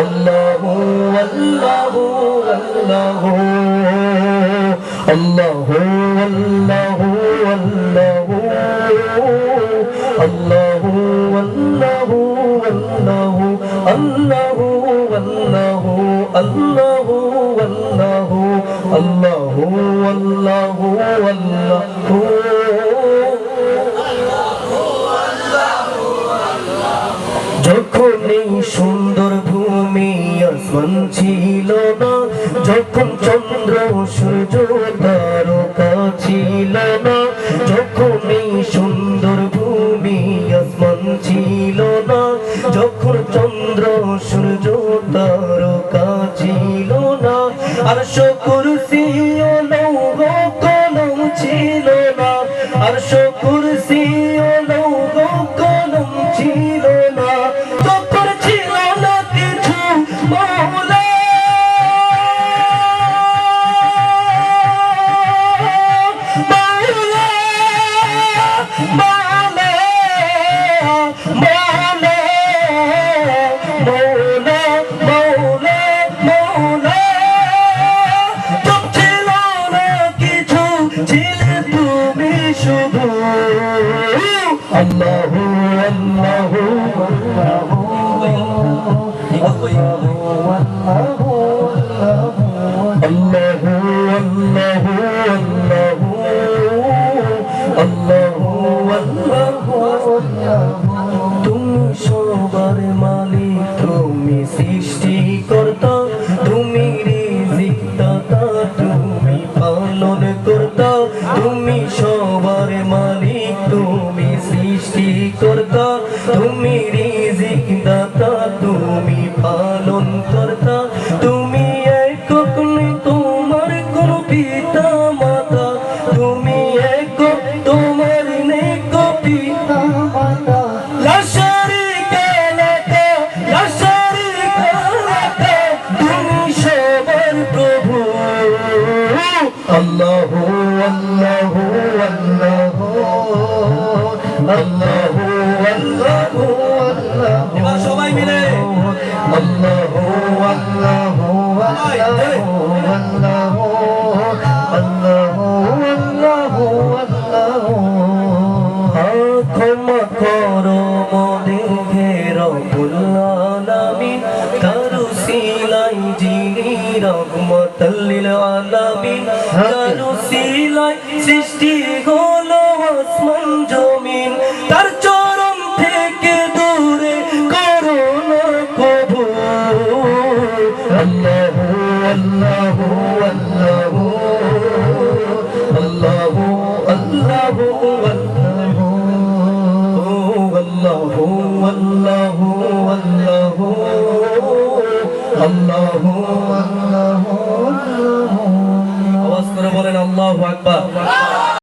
الله والله والله الله والله والله الله والله والله الله والله الله والله الله والله والله আসমান ছিল না, যখন চন্দ্র সূর্য তারকা ছিল না যখন এই সুন্দর ভূমি আসমান ছিল না, যখন চন্দ্র সূর্য তারকা ছিল না, আর কুরসি ও الله الله الله الله তুমি সবার মালিক তুমি সৃষ্টিকর্তা তুমি রিজিকদাতা সৃষ্টিকর্তা তুমি রিজিক দাতা, তুমি পালন কর্তা, তুমি একক তোমার কোন পিতা মাতা, তুমি একক তোমার নেই কো পিতা মাতা। লা শারীকা লাকা লা তুমি সবার প্রভু। আল্লাহু। এবার সবাই মিলে। করো মনে ঘেরো পুল্লালামি তারু সিলাই জিনি রহমতাল্লিল আলামিন তারু সিলাই সৃষ্টি গো আসমান জমিন তার চরণ থেকে দূরে করো না কবু আল্লাহ আল্লাহ আল্লাহ আল্লাহ আল্লাহ আল্লাহ আল্লাহ আল্লাহ আল্লাহ